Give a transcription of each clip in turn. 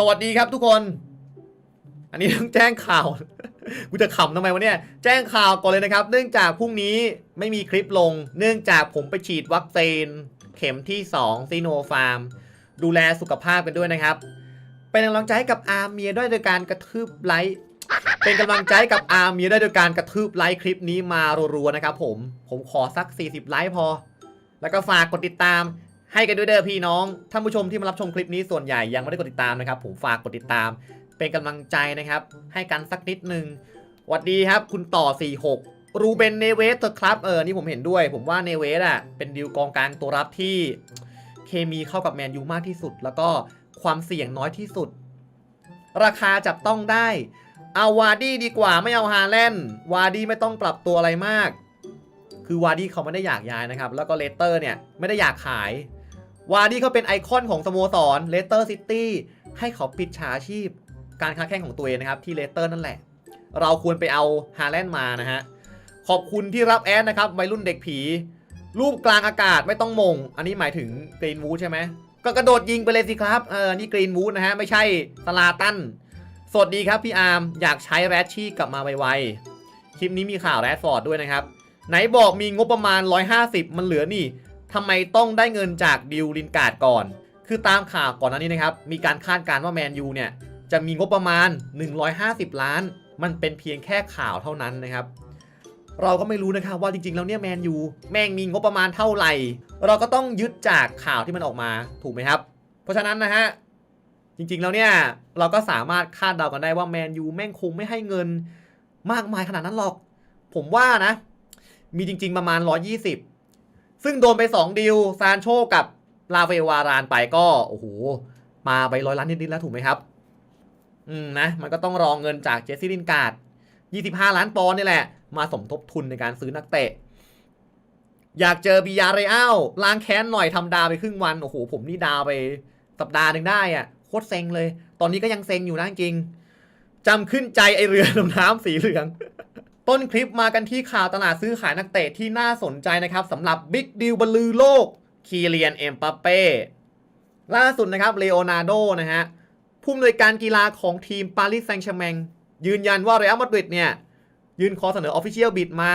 สวัสดีครับทุกคน อันนี้ต้องแจ้งข่าว กูจะขำทำไมวะเนี่ย แจ้งข่าวก่อนเลยนะครับ เนื่องจากพรุ่งนี้ไม่มีคลิปลง เนื่องจากผมไปฉีดวัคซีนเข็มที่2ซีโนฟาร์ม ดูแลสุขภาพกันด้วยนะครับ เป็นกำลังใจให้กับอาร์เมียด้วยโดยการกระทืบไลค์ เป็นกำลังใจกับอาร์เมียด้วยโดยการกระทืบไลค์คลิปนี้มารัวๆนะครับผม ผมขอสัก 40 ไลค์พอ แล้วก็ฝากกดติดตาม ให้กันด้วยเด้อพี่น้อง ท่านผู้ชมที่มารับชมคลิปนี้ส่วนใหญ่ยังไม่ได้กดติดตามนะครับ ผมฝากกดติดตาม เป็นกำลังใจนะครับ ให้กันสักนิดนึงหวัดดีครับ คุณต่อ 46 รูเบนเนเวสเถอะครับ เออ นี่ผมเห็นด้วย ผมว่าเนเวสอะ เป็นดิวกองกลางตัวรับที่เคมีเข้ากับแมนยูมากที่สุด แล้วก็ความเสี่ยงน้อยที่สุด ราคาจับต้องได้ เอาวาร์ดี้ดีกว่าไม่เอาฮาแลนด์วาร์ดี้ไม่ต้องปรับตัวอะไรมาก คือวาร์ดี้เขาไม่ได้อยากย้ายนะครับ แล้วก็เลสเตอร์เนี่ยไม่ได้อยากขาย วาร์ดี้เขาเป็นไอคอนของสโมสรเลสเตอร์ซิตี้ให้เขาปิดฉาชีพ การค้าแข่งของตัวเองนะครับ ที่เลสเตอร์นั่นแหละ เราควรไปเอาฮาแลนด์มานะฮะ ขอบคุณที่รับแอดนะครับวัยรุ่นเด็กผี รูปกลางอากาศไม่ต้องมง อันนี้หมายถึงกรีนวูดใช่ไหมก็กระโดดยิงไปเลยสิครับเออนี่กรีนวูดนะฮะ ไม่ใช่สลาตันสวัสดีครับพี่อาร์มอยากใช้แรชชี่กลับมาไวๆคลิปนี้มีข่าวแรดฟอร์ดด้วยนะครับไหนบอกมีงบประมาณ 150 มันเหลือนี่ ทำไมต้องได้เงินจากดิวลินการ์ดก่อน คือตามข่าวก่อนหน้านี้นะครับ มีการคาดการณ์ว่าแมนยูเนี่ย จะมีงบประมาณ 150 ล้าน มันเป็นเพียงแค่ข่าวเท่านั้นนะครับ เราก็ไม่รู้นะครับว่าจริงๆ แล้วเนี่ยแมนยูแม่งมีงบประมาณเท่าไหร่ เราก็ต้องยึดจากข่าวที่มันออกมาถูกไหมครับ เพราะฉะนั้นนะฮะจริงๆ แล้วเนี่ยเราก็สามารถคาดเดากันได้ว่าแมนยูแม่งคงไม่ให้เงินมากมายขนาดนั้นหรอก ผมว่านะ มีจริง ๆ ประมาณ 120 ซึ่งโดนไป 2 ดิวซานโชกับลาเฟลวารานไปก็ โอ้โห มาไปร้อยล้านนิดๆแล้วถูกไหมครับ อืมนะ มันก็ต้องรองเงินจากเจสซี่ลินการ์ด25 ล้านปอนด์นี่แหละ มาสมทบทุนในการซื้อนักเตะ อยากเจอบียาเรอัลล้างแค้นหน่อยทำดาวไปครึ่งวัน โอ้โห ผมนี่ดาวไปสัปดาห์หนึ่งได้อะโคตรเซ็งเลย ตอนนี้ก็ยังเซ็งอยู่นะจริงจำขึ้นใจไอเรือดำน้ำสีเหลือง ต้นคลิปมากันที่ข่าวตลาดซื้อขายนักเตะที่น่าสนใจนะครับสำหรับบิ๊กดิวบรรลือโลก คีเลียนเอ็มปาเป้ล่าสุดนะครับเลโอนาร์โดนะฮะผู้อำนวยการกีฬาของทีมปารีสแซงต์แชร์แมงยืนยันว่าเรอัลมาดริดเนี่ย ยื่นขอเสนอออฟฟิเชียลบิดมา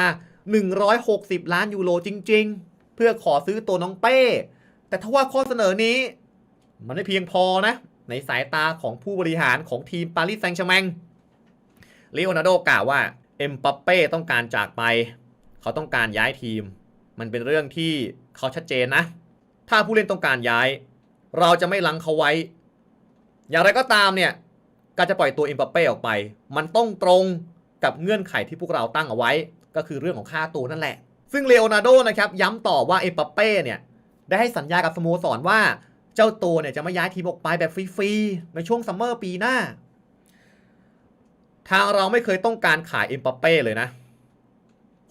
160 ล้านยูโรจริง ๆ เพื่อขอซื้อตัวน้องเป้ แต่ถ้าว่าข้อเสนอนี้ มันไม่เพียงพอนะ ในสายตาของผู้บริหารของทีมปารีสแซงต์แชร์แมงเลโอนาร์โดกล่าวว่า อ็มปัปเป้ต้องการจากไป เขาต้องการย้ายทีม มันเป็นเรื่องที่เขาชัดเจนนะ ถ้าผู้เล่นต้องการย้าย เราจะไม่ลังเขาไว้ อย่างไรก็ตามเนี่ยการจะปล่อยตัวเอ็มปัปเป้ออกไป มันต้องตรงกับเงื่อนไขที่พวกเราตั้งเอาไว้ ก็คือเรื่องของค่าตัวนั่นแหละ ซึ่งเลโอนาร์โดนะครับย้ำต่อว่าเอ็มปัปเป้เนี่ยได้ให้สัญญากับสโมสรว่า เจ้าตัวเนี่ยจะไม่ย้ายทีมออกไปแบบฟรีๆในช่วงซัมเมอร์ปีหน้า ทางเราไม่เคยต้องการขายเอ็มปัปเป้เลยนะ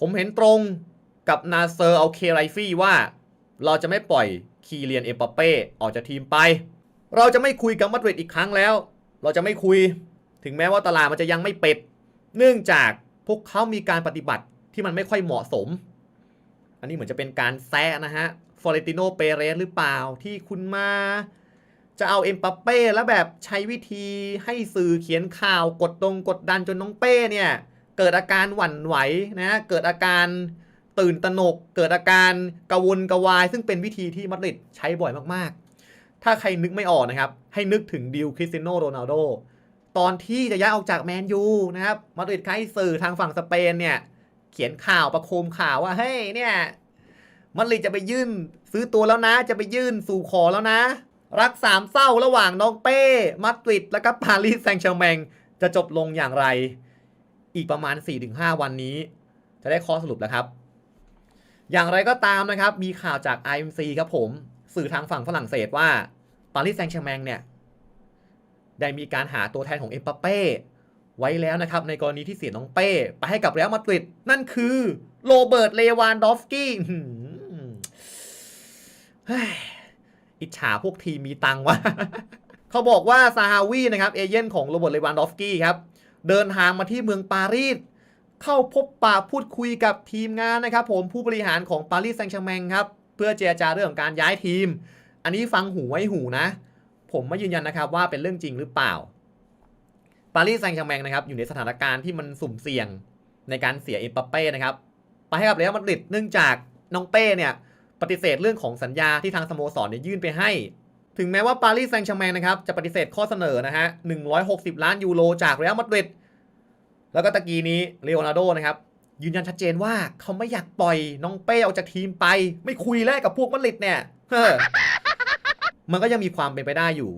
ผมเห็นตรงกับนาเซอร์เอาเคไรฟี่ว่า เราจะไม่ปล่อยคีเลียนเอ็มปัปเป้ออกจากทีมไป เราจะไม่คุยกับมาดริดอีกครั้งแล้ว เราจะไม่คุย ถึงแม้ว่าตลาดมันจะยังไม่เปิดเนื่องจากพวกเขามีการปฏิบัติที่มันไม่ค่อยเหมาะสม อันนี้เหมือนจะเป็นการแซะนะฮะฟอเรติโนเปเรสหรือเปล่าที่คุณมา จะเอาเอ็มปัปเป้แล้วแบบใช้วิธีให้สื่อเขียนข่าวกดดงกดดันจนน้องเป้เนี่ย เกิดอาการหวั่นไหวนะ เกิดอาการตื่นตระหนก เกิดอาการกระวนกระวาย ซึ่งเป็นวิธีที่มาดริดใช้บ่อยมากๆ ถ้าใครนึกไม่ออกนะครับ ให้นึกถึงดิวคริสเตียโนโรนัลโดตอนที่จะย้ายออกจากแมนยูนะครับมาดริดให้สื่อทางฝั่งสเปนเนี่ย เขียนข่าวประโคมข่าวว่าเฮ้ยเนี่ยมาดริดจะไปยื่นซื้อตัวแล้วนะ จะไปยื่นสู่ขอแล้วนะ รักสามเศร้าระหว่างน้องเป้มาดริดและก็ปารีสแซงต์แชร์แมงจะจบลงอย่างไร อีกประมาณ 4-5 วันนี้ จะได้ข้อสรุปแล้วครับ อย่างไรก็ตามนะครับ มีข่าวจาก IMC ครับผม สื่อทางฝั่งฝรั่งเศสว่าปารีสแซงต์แชร์แมงเนี่ย ได้มีการหาตัวแทนของเอ็มปาเป้ไว้แล้วนะครับ ในกรณีที่เสียน้องเป้ ไปให้กับเรอัลมาดริดนั่นคือโรเบิร์ตเลวานดอฟสกี้ อิจฉาพวกทีมมีตังวะเขาบอกว่าซาฮาวีนะครับเอเย่นของโรเบิร์ตเลวานดอฟสกี้ครับเดินทางมาที่เมืองปารีสเข้าพบปะพูดคุยกับทีมงานนะครับ ผมผู้บริหารของปารีสแซงต์แชร์แมงครับ เพื่อเจรจาเรื่องของการย้ายทีม อันนี้ฟังหูไว้หูนะ ผมไม่ยืนยันนะครับว่าเป็นเรื่องจริงหรือเปล่าปารีสแซงต์แชร์แมงนะครับอยู่ในสถานการณ์ที่มันสุ่มเสี่ยงในการเสียเอ็มบัปเป้นะครับไปให้กับเรอัลมาดริดเนื่องจากน้องเป้เนี่ย ปฏิเสธเรื่องของสัญญาที่ทางสโมสรเนี่ยยื่นไปให้ ถึงแม้ว่าปารีสแซงต์แชร์แมงนะครับจะปฏิเสธข้อเสนอนะฮะ 160 ล้านยูโรจากเรอัลมาดริดแล้วก็ตะกี้นี้เลโอนาร์โดนะครับยืนยันชัดเจนว่าเขาไม่อยากปล่อยน้องเป้ออกจากทีมไป ไม่คุยแล้วกับพวกมาดริดเนี่ยเฮ้อมันก็ยังมีความเป็นไปได้อยู่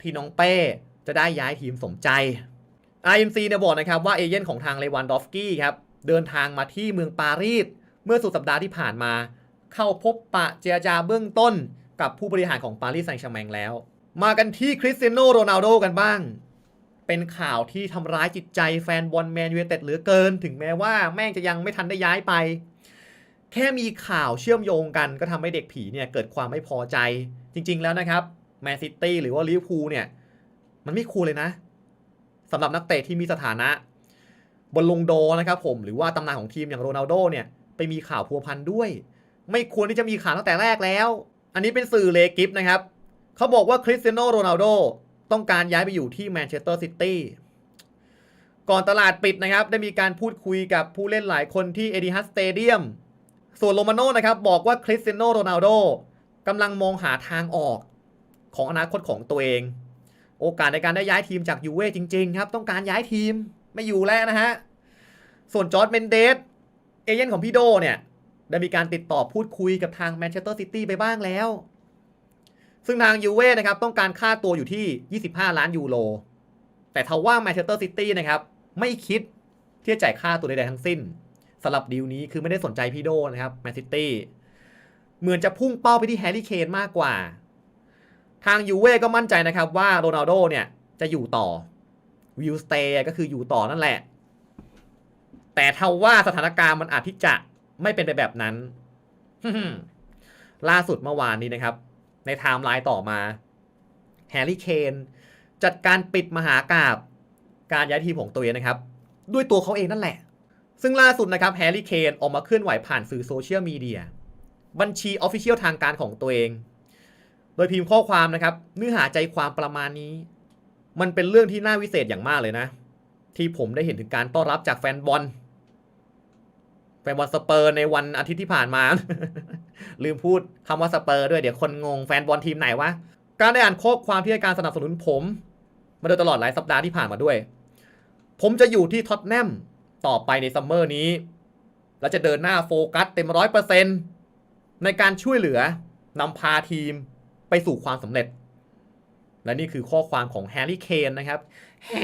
ที่น้องเป้จะได้ย้ายทีมสมใจ IMC เนี่ยบอกนะครับว่าเอเย่นของทางเลวันดอฟสกี้ครับเดินทางมาที่เมืองปารีสเมื่อสุดสัปดาห์ที่ผ่านมา เข้าพบปะเจรจาเบื้องต้นกับผู้บริหารของปารีสแซงต์แชร์แมงแล้ว มากันที่คริสเตียโนโรนัลโดกันบ้าง เป็นข่าวที่ทำร้ายจิตใจแฟนบอลแมนยูเต็ดเหลือเกิน ถึงแม้ว่าแม่งจะยังไม่ทันได้ย้ายไป แค่มีข่าวเชื่อมโยงกันก็ทำให้เด็กผีเนี่ยเกิดความไม่พอใจ จริง ๆ แล้วนะครับแมนซิตี้หรือว่าลิเวอร์พูลเนี่ยมันไม่คูลเลยนะสำหรับนักเตะที่มีสถานะบนลงโดนะครับผมหรือว่าตำนานของทีมอย่างโรนัลโดเนี่ยไปมีข่าวพัวพันด้วย ไม่ควรที่จะมีข่าวตั้งแต่แรกแล้ว อันนี้เป็นสื่อเลกิฟนะครับ เขาบอกว่าคริสเตียโนโรนัลโดต้องการย้ายไปอยู่ที่แมนเชสเตอร์ซิตี้ก่อนตลาดปิดนะครับ ได้มีการพูดคุยกับผู้เล่นหลายคนที่เอดิฮัสสเตเดียมส่วนโรมาโน่นะครับ บอกว่าคริสเตียโนโรนัลโดกำลังมองหาทางออกของอนาคตของตัวเอง โอกาสในการได้ย้ายทีมจากยูเว่จริง ๆ ครับ ต้องการย้ายทีมไม่อยู่แล้วนะฮะ ส่วนจอร์ดเมนเดสเอเย่นของพี่โดเนี่ย ได้มีการติดต่อพูดคุยกับทางแมนเชสเตอร์ซิตี้ไปบ้างแล้ว ซึ่งทางยูเว่นะครับต้องการค่าตัวอยู่ที่ 25 ล้านยูโร แต่ทว่าแมนเชสเตอร์ซิตี้นะครับไม่คิดที่จะจ่ายค่าตัวใดๆทั้งสิ้นสำหรับดีลนี้คือไม่ได้สนใจพี่โดนะครับแมนซิตี้เหมือนจะพุ่งเป้าไปที่แฮร์รี่เคนมากกว่า ทางยูเว่ก็มั่นใจนะครับว่าโรนัลโดเนี่ยจะอยู่ต่อวิลสเตย์ก็คืออยู่ต่อนั่นแหละ แต่ทว่าสถานการณ์มันอาจที่จะ ไม่เป็นไปแบบนั้น ล่าสุดเมื่อวานนี้นะครับ ในไทม์ไลน์ต่อมาแฮร์รี่เคนจัดการปิดมหากาบการย้ายทีมของตัวเองนะครับ ด้วยตัวเขาเองนั่นแหละ ซึ่งล่าสุดนะครับแฮร์รี่เคนออกมาเคลื่อนไหวผ่านสื่อโซเชียลมีเดียบัญชีออฟฟิเชียลทางการของตัวเอง โดยพิมพ์ข้อความนะครับเนื้อหาใจความประมาณนี้ มันเป็นเรื่องที่น่าวิเศษอย่างมากเลยนะ ที่ผมได้เห็นถึงการต้อนรับจากแฟนบอล แฟนบอลสเปอร์ในวันอาทิตย์ที่ผ่านมา ลืมพูดคำว่าสเปอร์ด้วยเดี๋ยวคนงงแฟนบอลทีมไหนวะ การได้อ่านข้อความที่ให้การสนับสนุนผม มาโดยตลอดหลายสัปดาห์ที่ผ่านมาด้วย ผมจะอยู่ที่ท็อตแนมต่อไปในซัมเมอร์นี้ และจะเดินหน้าโฟกัสเต็มร้อยเปอร์เซ็นต์ในการช่วยเหลือนำพาทีมไปสู่ความสำเร็จ และนี่คือข้อความของแฮร์รี่เคนนะครับ แฮ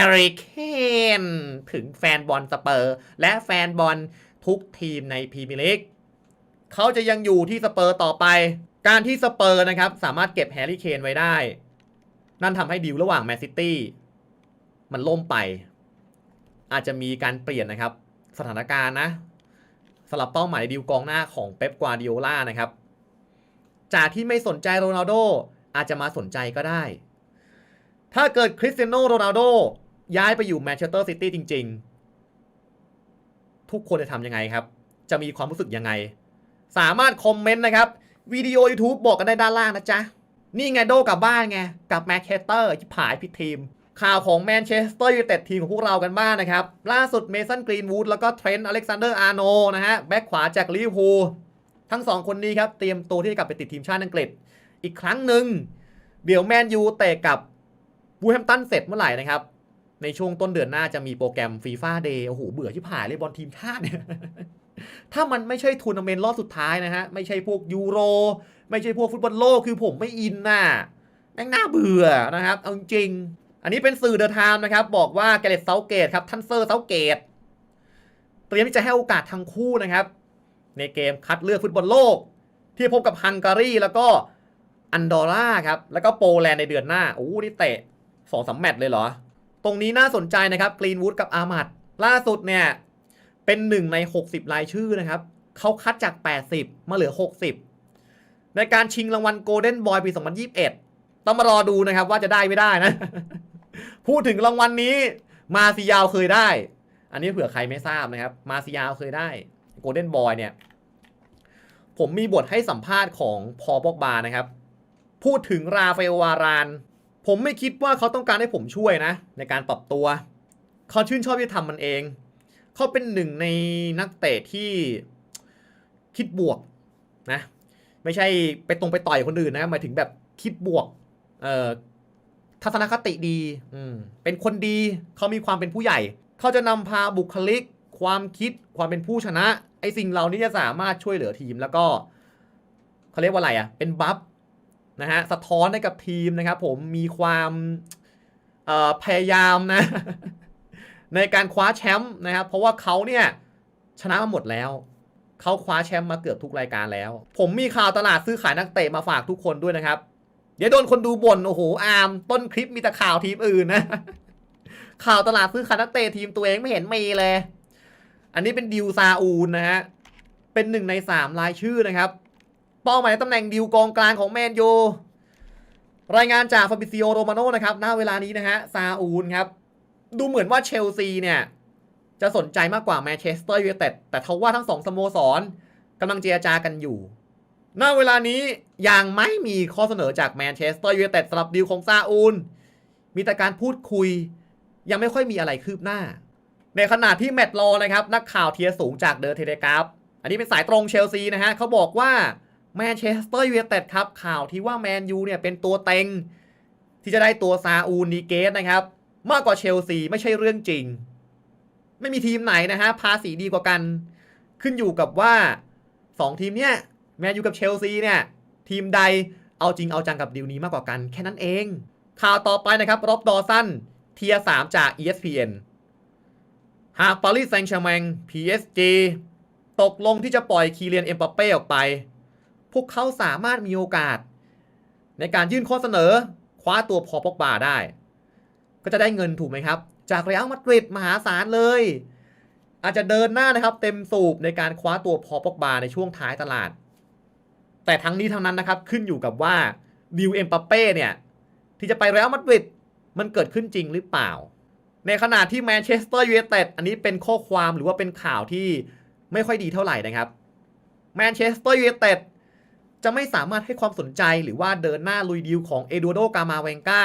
ร์รี่เคนถึงแฟนบอลสเปอร์ และแฟนบอล ทุกทีมในพรีเมียร์ลีกเขาจะยังอยู่ที่สเปอร์ต่อไป การที่สเปอร์นะครับสามารถเก็บแฮร์รี่เคนไว้ได้ นั่นทำให้ดีลระหว่างแมนซิตี้มันล่มไป อาจจะมีการเปลี่ยนนะครับ สถานการณ์นะสำหรับเป้าหมายดีลกองหน้าของเป๊ปกวาดิโอลานะครับ จากที่ไม่สนใจโรนัลโดอาจจะมาสนใจก็ได้ ถ้าเกิดคริสเตียโนโรนัลโดย้ายไปอยู่แมนเชสเตอร์ซิตี้จริง ๆ ทุกคนจะทำยังไงครับ จะมีความรู้สึกยังไง สามารถคอมเมนต์นะครับวิดีโอ YouTube บอกกันได้ด้านล่างนะจ๊ะ นี่ไงโดกลับบ้านไงกับแมนเชสเตอร์ที่ผายผิดทีม ข่าวของแมนเชสเตอร์ยูไนเต็ดทีมของพวกเรากันบ้างนะครับ ล่าสุดเมสันกรีนวูดแล้วก็เทรนต์อเล็กซานเดอร์อาร์โนนะฮะ แบ็คขวาจากลิเวอร์พูลทั้งสองคนนี้ครับ เตรียมตัวที่จะกลับไปติดทีมชาติอังกฤษ อีกครั้งหนึ่งเดี๋ยวแมนยูเตะกับบูแฮมตันเสร็จเมื่อไหร่นะครับ ในช่วงต้นเดือนหน้าจะมีโปรแกรมฟีฟ่าเดย์โอ้โหเบื่อที่ผ่ายเลยบอลทีมชาติเนี่ยถ้ามันไม่ใช่ทัวร์นาเมนต์รอบสุดท้ายนะฮะ ไม่ใช่พวกยูโร ไม่ใช่พวกฟุตบอลโลกคือผมไม่อินน่ะแม่งน่าเบื่อนะครับ เอาจริง อันนี้เป็นสื่อเดอะไทม์นะครับ บอกว่าแกเรตเซาเกตครับทันเซอร์เซาเกตเตรียมที่จะให้โอกาสทั้งคู่นะครับ ในเกมคัดเลือกฟุตบอลโลก ที่พบกับฮังการีแล้วก็อันดอร่าครับแล้วก็โปแลนด์ในเดือนหน้าโอ้โหนี่เตะสองสามแมตช์เลยเหรอ ตรงนี้น่าสนใจนะครับกรีนวูดกับอามัดล่าสุดเนี่ย เป็นหนึ่งใน 60 รายชื่อนะครับ เขาคัดจาก 80 มาเหลือ 60 ในการชิงรางวัลโกลเด้นบอยปี 2021 ต้องมารอดูนะครับว่าจะได้ไม่ได้นะ พูดถึงรางวัลนนี้มาซิยาวเคยได้ อันนี้เผื่อใครไม่ทราบนะครับ มาซิยาวเคยได้โกลเด้นบอยเนี่ย ผมมีบทให้สัมภาษณ์ของพอปอกบานะครับ พูดถึงราเอลวาราน ผมไม่คิดว่าเขาต้องการให้ผมช่วยนะ ในการปรับตัว เขาชื่นชอบที่ทำมันเอง เขาเป็นหนึ่งในนักเตะที่คิดบวกนะ ไม่ใช่ไปตรงไปต่อยคนอื่นนะหมายถึงแบบคิดบวก เอ่อทัศนคติดีอืมเป็นคนดี เขามีความเป็นผู้ใหญ่ เขาจะนำพาบุคลิก ความคิด ความเป็นผู้ชนะ ไอ้สิ่งเหล่านี้จะสามารถช่วยเหลือทีม แล้วก็เขาเรียกว่าอะไรอะ่ะ เป็นบัฟ นะฮะสะท้อนให้กับทีมนะครับผมมีความพยายามนะ ในการคว้าแชมป์นะครับเพราะว่าเขาเนี่ยชนะมาหมดแล้วเขาคว้าแชมป์มาเกือบทุกรายการแล้ว ผมมีข่าวตลาดซื้อขายนักเตะมาฝากทุกคนด้วยนะครับ เดี๋ยวโดนคนดูบ่นโอ้โหอาร์มต้นคลิปมีแต่ข่าวทีมอื่นนะข่าวตลาดซื้อขายนักเตะทีมตัวเองไม่เห็นมีเลย อันนี้เป็นดิวซาอูนนะฮะเป็นหนึ่งในสามรายชื่อนะครับ เป้าหมายตำแหน่งดิวกองกลางของแมนยูรายงานจากฟาบิซิโอโรมาโนนะครับณเวลานี้นะฮะซาอูนครับ ดูเหมือนว่าเชลซีเนี่ย จะสนใจมากกว่าแมนเชสเตอร์ยูไนเต็ดแต่ทว่าทั้งสองสโมสรกำลังเจรจากันอยู่ณเวลานี้ยังไม่มีข้อเสนอจากแมนเชสเตอร์ยูไนเต็ดสำหรับดีลของซาอูล มีแต่การพูดคุย ยังไม่ค่อยมีอะไรคืบหน้า ในขณะที่แมตต์ลอนะครับ นักข่าวเทียสูงจากเดอะเทเลกราฟอันนี้เป็นสายตรงเชลซีนะฮะเขาบอกว่า แมนเชสเตอร์ยูไนเต็ดครับข่าวที่ว่าแมนยูเนี่ยเป็นตัวเต็ง ที่จะได้ตัวซาอูลนีเกสนะครับ มากกว่าเชลซีไม่ใช่เรื่องจริง ไม่มีทีมไหนนะฮะภาษีดีกว่ากัน ขึ้นอยู่กับว่า 2 ทีมเนี่ยแมนยูกับเชลซีเนี่ยทีมใดเอาจริงเอาจังกับดีลนี้มากกว่ากันแค่นั้นเอง ข่าวต่อไปนะครับร็อบดอสันเทียสามจาก ESPN หากปารีสแซงต์แชร์แมง PSG ตกลงที่จะปล่อยคีเลียนเอ็มบัปเป้ออกไป พวกเขาสามารถมีโอกาส ในการยื่นข้อเสนอ คว้าตัวพอปอกบาได้ ก็จะได้เงินถูกไหมครับ จากเรอัลมาดริดมหาศาลเลย อาจจะเดินหน้านะครับเต็มสูบในการคว้าตัวพอปอกบาในช่วงท้ายตลาด แต่ทั้งนี้ทั้งนั้นนะครับขึ้นอยู่กับว่าดิวเอ็มปัปเป้เนี่ยที่จะไปเรอัลมาดริดมันเกิดขึ้นจริงหรือเปล่า ในขณะที่แมนเชสเตอร์ยูไนเต็ดอันนี้เป็นข้อความหรือว่าเป็นข่าวที่ไม่ค่อยดีเท่าไหร่นะครับแมนเชสเตอร์ยูไนเต็ด จะไม่สามารถให้ความสนใจหรือว่าเดินหน้าลุยดีลของเอดูโดกามาเวงกา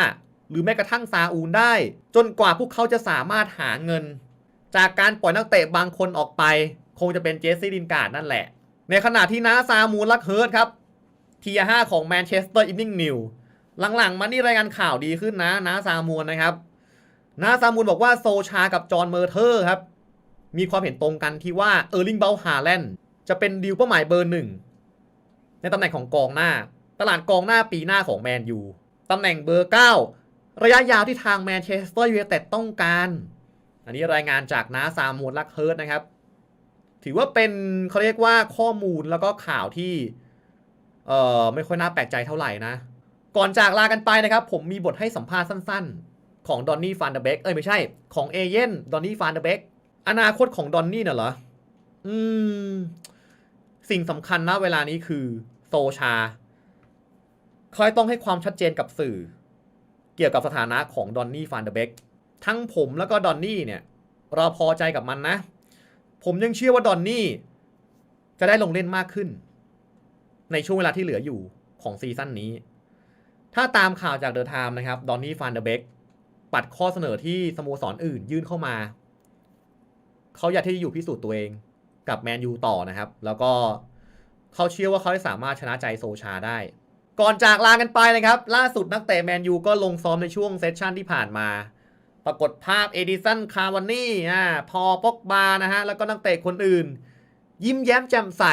หรือแม้กระทั่งซาอูนได้ จนกว่าพวกเขาจะสามารถหาเงิน จากการปล่อยนักเตะบางคนออกไป คงจะเป็นเจสซี่ดินการ์ดนั่นแหละ ในขณะที่น้าซามูลลักเฮิร์ตครับทีห้าของแมนเชสเตอร์อิ n นิ่งนิวหลังๆมานี่รายงานข่าวดีขึ้นนะน้าซามูลนะครับน้าซามูลบอกว่าโซชากับจอห์นเมอร์เทอร์ครับ มีความเห็นตรงกันที่ว่าเออร์ลิงเบลฮาแลนด์จะเป็นดีลเป้าหมายเบอร์หนึ่ง ในตำแหน่งของกองหน้า ตลาดกองหน้าปีหน้าของแมนยูตำแหน่งเบอร์ 9 ระยะยาวที่ทางแมนเชสเตอร์ยูไนเต็ดต้องการ อันนี้รายงานจากน้าซามูลลักเฮิร์ตนะครับ ถือว่าเป็นเขาเรียกว่าข้อมูลแล้วก็ข่าวที่เอ่อไม่ค่อยน่าแปลกใจเท่าไหร่นะ ก่อนจากลากันไปนะครับ ผมมีบทให้สัมภาษณ์สั้นๆ ของดอนนี่ฟานเดเบกเอ้ยไม่ใช่ ของเอเย่นดอนนี่ฟานเดเบกอนาคตของดอนนี่น่ะเหรอ อืม สิ่งสำคัญนะเวลานี้คือโซชาเขาต้องให้ความชัดเจนกับสื่อ เกี่ยวกับสถานะของดอนนี่ฟานเดเบกทั้งผมแล้วก็ดอนนี่เนี่ย เราพอใจกับมันนะ ผมยังเชื่อว่าดอนนี่จะได้ลงเล่นมากขึ้น ในช่วงเวลาที่เหลืออยู่ของซีซั่นนี้ ถ้าตามข่าวจากเดอะไทม์นะครับดอนนี่ฟานเดเบกปัดข้อเสนอที่สโมสรออื่นยื่นเข้ามา เขาอยากที่จะอยู่พิสูจน์ตัวเอง กับแมนยูต่อนะครับ แล้วก็เขาเชื่อว่าเขาจะสามารถชนะใจโซชาได้ ก่อนจากลากันไปนะครับ ล่าสุดนักเตะแมนยูก็ลงซ้อมในช่วงเซสชั่นที่ผ่านมา ปรากฏภาพเอดิสันคาวานี่อ่าพอปอกบานะฮะแล้วก็นักเตะคนอื่น ยิ้มแย้มแจ่มใส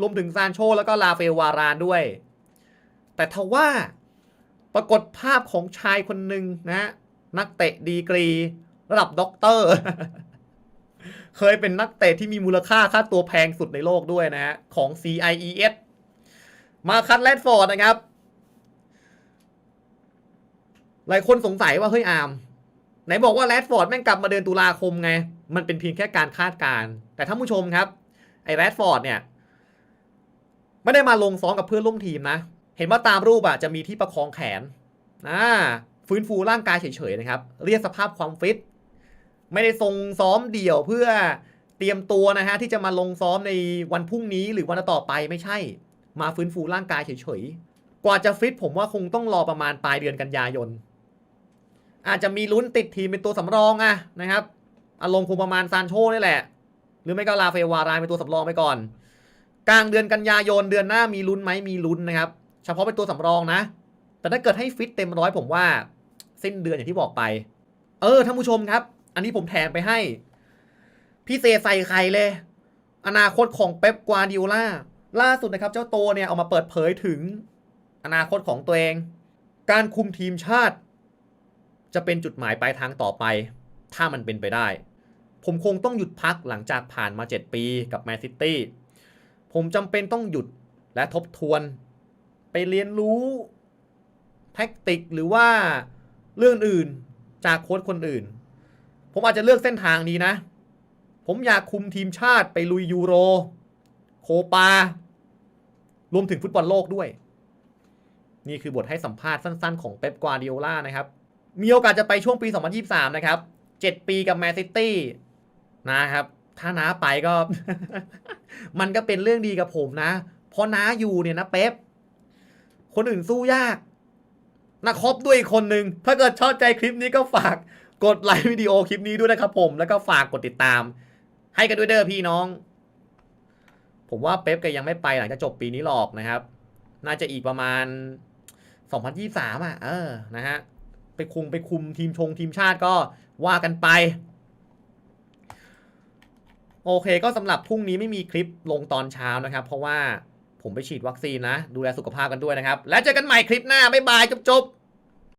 รวมถึงซานโชแล้วก็ลาเฟลวารานด้วย แต่ทว่าปรากฏภาพของชายคนหนึ่งนะนักเตะดีกรี ระดับด็อกเตอร์ เคยเป็นนักเตะที่มีมูลค่าค่าตัวแพงสุดในโลกด้วยนะฮะ ของ CIES มาคัตแรดฟอร์ดนะครับ หลายคนสงสัยว่าเฮ้ยอาร์มไหนบอกว่าแรดฟอร์ดแม่งกลับมาเดือนตุลาคมไง มันเป็นเพียงแค่การคาดการณ์แต่ท่านผู้ชมครับ ไอ้แรดฟอร์ดเนี่ย ไม่ได้มาลงซ้อมกับเพื่อนร่วมทีมนะ เห็นว่าตามรูปอะจะมีที่ประคองแขนอ่าฟื้นฟูร่างกายเฉยๆนะครับ เรียกสภาพความฟิต ไม่ได้ทรงซ้อมเดี่ยวเพื่อเตรียมตัวนะฮะที่จะมาลงซ้อมในวันพรุ่งนี้หรือวันต่อไปไม่ใช่ มาฟื้นฟูร่างกายเฉยๆ กว่าจะฟิตผมว่าคงต้องรอประมาณปลายเดือนกันยายน อาจจะมีลุ้นติดทีมเป็นตัวสำรองอะนะครับ อารมณ์คงประมาณซานโชนี่แหละ หรือไม่ก็ลาเฟวารายเป็นตัวสำรองไปก่อน กลางเดือนกันยายนเดือนหน้ามีลุ้นไหมมีลุ้นนะครับ เฉพาะเป็นตัวสำรองนะ แต่ถ้าเกิดให้ฟิตเต็มร้อยผมว่า สิ้นเดือนอย่างที่บอกไป เออท่านผู้ชมครับ อันนี้ผมแถมไปให้ พี่เซใส่ไข่เลย อนาคตของเป๊ปกวาดิโอลาล่าสุดนะครับเจ้าโตเนี่ยเอามาเปิดเผยถึงอนาคตของตัวเอง การคุมทีมชาติ จะเป็นจุดหมายปลายทางต่อไป ถ้ามันเป็นไปได้ ผมคงต้องหยุดพักหลังจากผ่านมา 7 ปีกับแมนซิตี้ผมจำเป็นต้องหยุดและทบทวน ไปเรียนรู้แท็กติกหรือว่าเรื่องอื่นจากโค้ชคนอื่น ผมอาจจะเลือกเส้นทางนี้นะ ผมอยากคุมทีมชาติไปลุยยูโร โคปา รวมถึงฟุตบอลโลกด้วย นี่คือบทให้สัมภาษณ์สั้นๆ ของเป๊ปกวาดิโอลานะครับ มีโอกาสจะไปช่วงปี 2023 นะครับ 7 ปีกับแมนซิตี้นะครับ ถ้าน้าไปก็ มันก็เป็นเรื่องดีกับผมนะ เพราะน้าอยู่เนี่ยนะเป๊ปคนอื่นสู้ยากนะครบด้วยอีกคนหนึ่งถ้าเกิดชอบใจคลิปนี้ก็ฝาก กดไลค์วิดีโอคลิปนี้ด้วยนะครับผมแล้วก็ฝากกดติดตาม ให้กันด้วยเด้อพี่น้อง ผมว่าเป๊ปแกยังไม่ไปหลังจากจบปีนี้หรอกนะครับ น่าจะอีกประมาณ 2023อะ เออนะฮะไปคุมไปคุมทีมชงทีมชาติก็ว่ากันไป โอเคก็สำหรับพรุ่งนี้ไม่มีคลิปลงตอนเช้านะครับ เพราะว่าผมไปฉีดวัคซีนนะ ดูแลสุขภาพกันด้วยนะครับ แล้วเจอกันใหม่คลิปหน้า บ๊ายบายจบๆ